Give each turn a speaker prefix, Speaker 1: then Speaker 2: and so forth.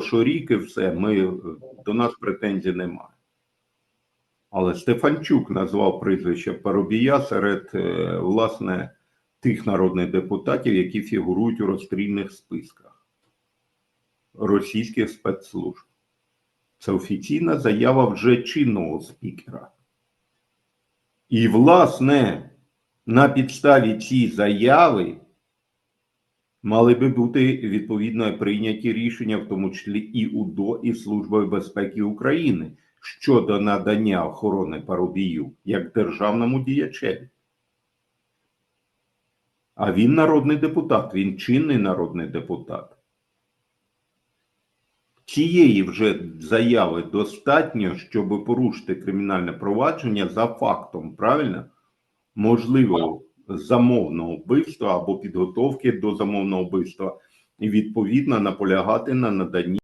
Speaker 1: що рік і все, ми, до нас претензій немає. Але Стефанчук назвав прізвище Парубія серед, е, власне, тих народних депутатів, які фігурують у розстрільних списках російських спецслужб. Це офіційна заява вже чинного спікера. І, власне, на підставі цієї заяви мали би бути відповідно прийняті рішення, в тому числі і УДО, і Службою безпеки України щодо надання охорони парубію як державному діячеві. А він народний депутат, він чинний народний депутат. Цієї вже заяви достатньо, щоб порушити кримінальне провадження за фактом, правильно? Можливо, замовного вбивства або підготовки до замовного вбивства, і відповідно наполягати на наданні